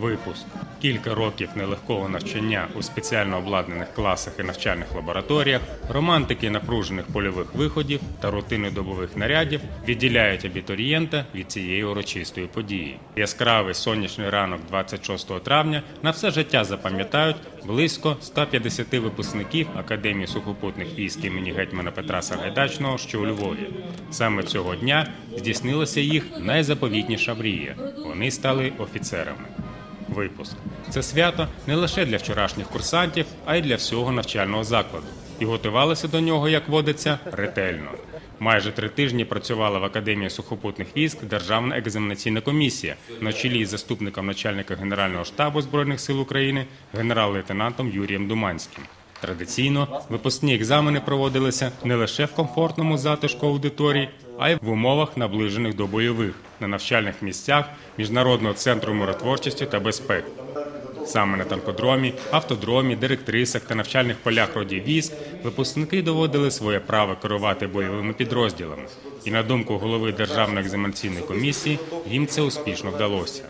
Випуск кілька років нелегкого навчання у спеціально обладнаних класах і навчальних лабораторіях, романтики напружених польових виходів та рутини добових нарядів відділяють абітурієнта від цієї урочистої події. Яскравий сонячний ранок 26 травня на все життя запам'ятають близько 150 випускників Академії сухопутних військ імені гетьмана Петра Сагайдачного, що у Львові. Саме цього дня здійснилася їх найзаповітніша мрія. Вони стали офіцерами. Випуск це свято не лише для вчорашніх курсантів, а й для всього навчального закладу. І готувалися до нього, як водиться, ретельно. Майже три тижні працювала в Академії сухопутних військ Державна екзаменаційна комісія на чолі із заступником начальника Генерального штабу збройних сил України генерал-лейтенантом Юрієм Думанським. Традиційно випускні екзамени проводилися не лише в комфортному затишку аудиторії, а й в умовах, наближених до бойових на навчальних місцях Міжнародного центру миротворчості та безпеки. Саме на танкодромі, автодромі, директрисах та навчальних полях родів військ випускники доводили своє право керувати бойовими підрозділами. І на думку голови Державної екзаменаційної комісії, їм це успішно вдалося.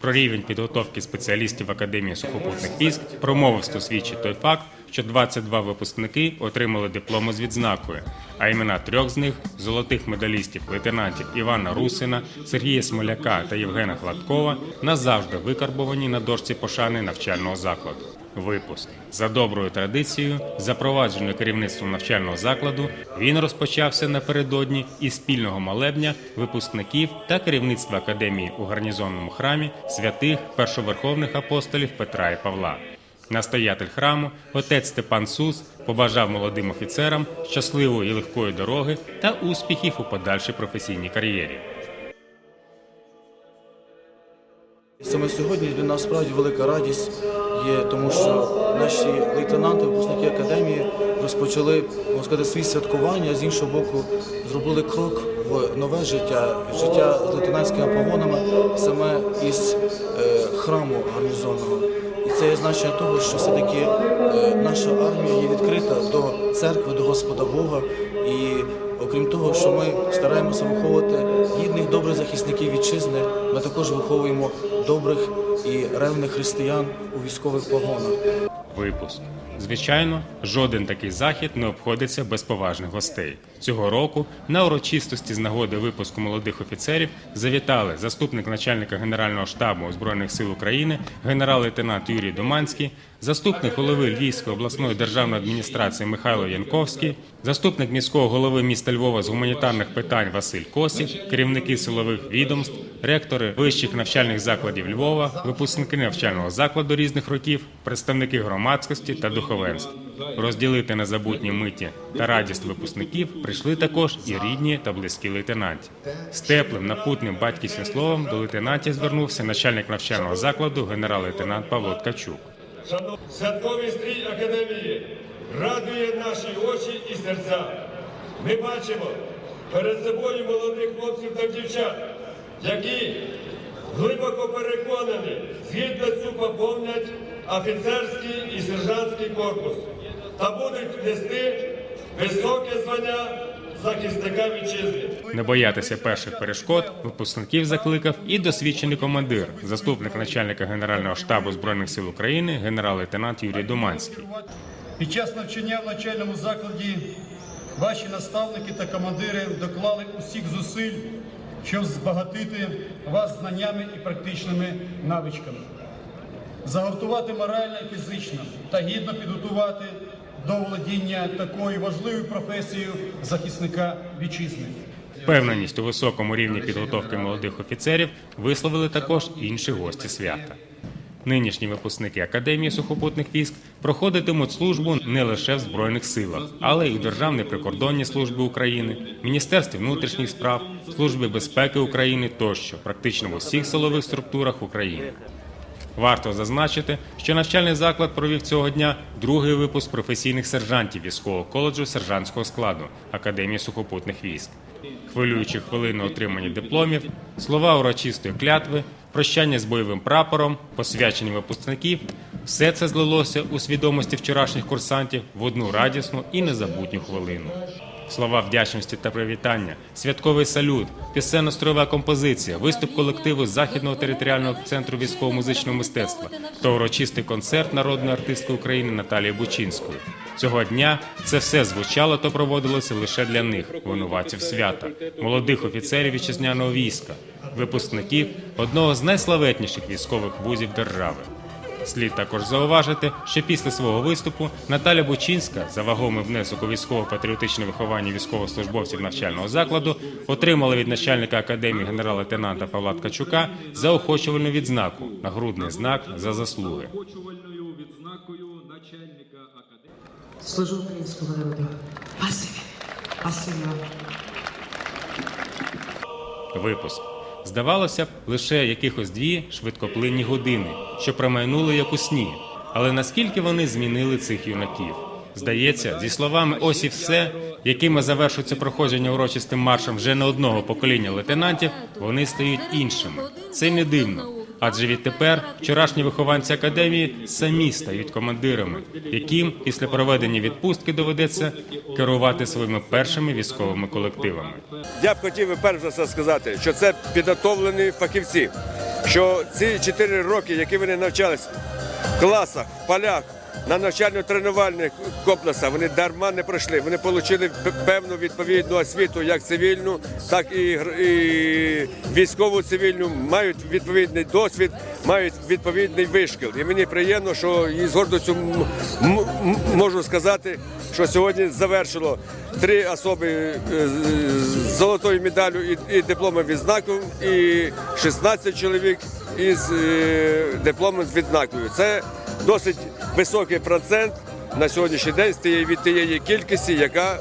Про рівень підготовки спеціалістів Академії сухопутних військ промовисто свідчить той факт, що 22 випускники отримали дипломи з відзнакою, а імена трьох з них золотих медалістів лейтенантів Івана Русина, Сергія Смоляка та Євгена Гладкова назавжди викарбовані на дошці пошани навчального закладу. Випуск за доброю традицією, запровадженою керівництвом навчального закладу, він розпочався напередодні із спільного молебня випускників та керівництва академії у гарнізонному храмі святих першоверховних апостолів Петра і Павла. Настоятель храму, отець Степан Сус, побажав молодим офіцерам щасливої і легкої дороги та успіхів у подальшій професійній кар'єрі. Саме сьогодні для нас справді велика радість є, тому що наші лейтенанти, випускники академії розпочали можна сказати, свої святкування, з іншого боку, зробили крок в нове життя, життя з лейтенантськими погонами саме із е, храму гарнізонного. Це є значення того, що все-таки е, наша армія є відкрита до церкви, до Господа Бога. І окрім того, що ми стараємося виховувати гідних, добрих захисників вітчизни, ми також виховуємо добрих і ревних християн у військових погонах. Випуск. Звичайно, жоден такий захід не обходиться без поважних гостей. Цього року на урочистості з нагоди випуску молодих офіцерів завітали заступник начальника Генерального штабу Збройних сил України, генерал-лейтенант Юрій Думанський, заступник голови Львівської обласної державної адміністрації Михайло Янковський, заступник міського голови міста Львова з гуманітарних питань Василь Косів, керівники силових відомств, ректори вищих навчальних закладів Львова, випускники навчального закладу різних років, представники громадськості та духовенства. Розділити незабутні миті та радість випускників прийшли також і рідні та близькі лейтенанті. З теплим напутним батьківським словом до лейтенантів звернувся начальник навчального закладу генерал-лейтенант Павло Ткачук. Святковий стрій академії радує наші очі і серця. Ми бачимо перед собою молодих хлопців та дівчат, які глибоко переконані, з гідністю поповнять офіцерський і сержантський корпус та будуть нести високе звання захисника вітчизни. Не боятися перших перешкод випускників закликав і досвідчений командир, заступник начальника Генерального штабу збройних сил України, генерал-лейтенант Юрій Думанський. Під час навчання в навчальному закладі ваші наставники та командири доклали усіх зусиль, щоб збагатити вас знаннями і практичними навичками, загартувати морально і фізично та гідно підготувати до володіння такою важливою професією захисника вітчизни. Впевненість у високому рівні підготовки молодих офіцерів висловили також інші гості свята. Нинішні випускники Академії сухопутних військ проходитимуть службу не лише в Збройних силах, але й у Державній прикордонній службі України, Міністерстві внутрішніх справ, Службі безпеки України тощо, практично в усіх силових структурах України. Варто зазначити, що навчальний заклад провів цього дня другий випуск професійних сержантів військового коледжу сержантського складу Академії сухопутних військ. Хвилюючи хвилини отримання дипломів, слова урочистої клятви, прощання з бойовим прапором, посвячення випускників все це злилося у свідомості вчорашніх курсантів в одну радісну і незабутню хвилину. Слова вдячності та привітання, святковий салют, пісенно-стройова композиція, виступ колективу Західного територіального центру військово-музичного мистецтва та урочистий концерт народної артистки України Наталії Бучинської. Цього дня це все звучало та проводилося лише для них, винуватців свята, молодих офіцерів вітчизняного війська, випускників одного з найславетніших військових вузів держави. Слід також зауважити, що після свого виступу Наталя Бучинська за вагомий внесок у військово-патріотичне виховання військовослужбовців навчального закладу отримала від начальника академії генерал-лейтенанта Павла Ткачука заохочувальну відзнаку нагрудний знак за заслуги. Почувальною відзнакою начальника академії. Служу українському народу. Спасибі. Спасибі вам. Випуск. Здавалося б, лише якихось дві швидкоплинні години, що промайнули як у сні. Але наскільки вони змінили цих юнаків? Здається, зі словами ось і все, якими завершується проходження урочистим маршем вже не одного покоління лейтенантів, вони стають іншими. Це не дивно. Адже відтепер вчорашні вихованці академії самі стають командирами, яким після проведення відпустки доведеться керувати своїми першими військовими колективами. Я б хотів би перш за все сказати, що це підготовлені фахівці. Що ці чотири роки, які вони навчались в класах, в полях, на навчально-тренувальних комплексах, вони дарма не пройшли. Вони отримали певну відповідну освіту, як цивільну, так і, і військову цивільну, мають відповідний досвід, мають відповідний вишкіл. І мені приємно, що і з гордостю можу сказати, що сьогодні завершило три особи е, з золотою медаллю і, і дипломом відзнаку, і 16 чоловік із е, дипломом з відзнакою. Це досить високий процент на сьогоднішній день від тієї кількості, яка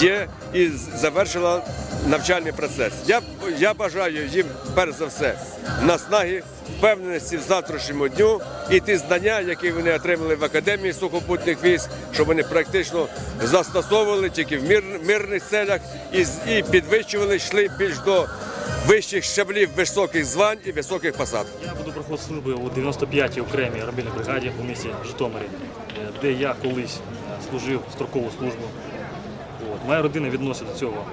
є і завершила навчальний процес. Я, я бажаю їм перш за все наснаги, впевненості в завтрашньому дню і ті знання, які вони отримали в академії сухопутних військ, щоб вони практично застосовували тільки в мир, мирних целях і, і підвищували, йшли більш до вищих щаблів високих звань і високих посад. Я буду проходити служби у 95-й окремій мобільній бригаді у місті Житомирі, де я колись е, служив строкову службу. От. Моя родина відносить до цього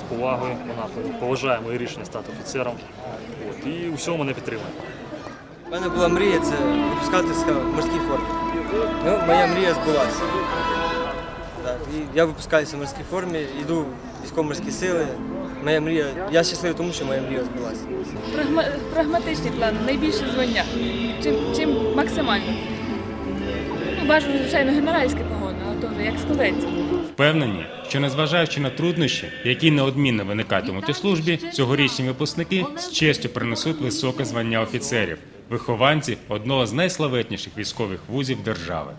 з повагою, вона поважає моє рішення стати офіцером. От. І у всьому мене підтримує. У мене була мрія це випускатися в морській формі. Ну, моя мрія збулася. Так, і я випускаюся в морській формі, йду в військово-морські сили. Моя мрія, я щасливий тому, що моя мрія збулася. Прагма- прагматичний план, найбільше звання. Чим, чим максимально. Ну, бажано, звичайно, генеральське погоно, але то вже як складеться. Впевнені, що незважаючи на труднощі, які неодмінно виникатимуть у службі, цьогорічні випускники з честю принесуть високе звання офіцерів, вихованці одного з найславетніших військових вузів держави.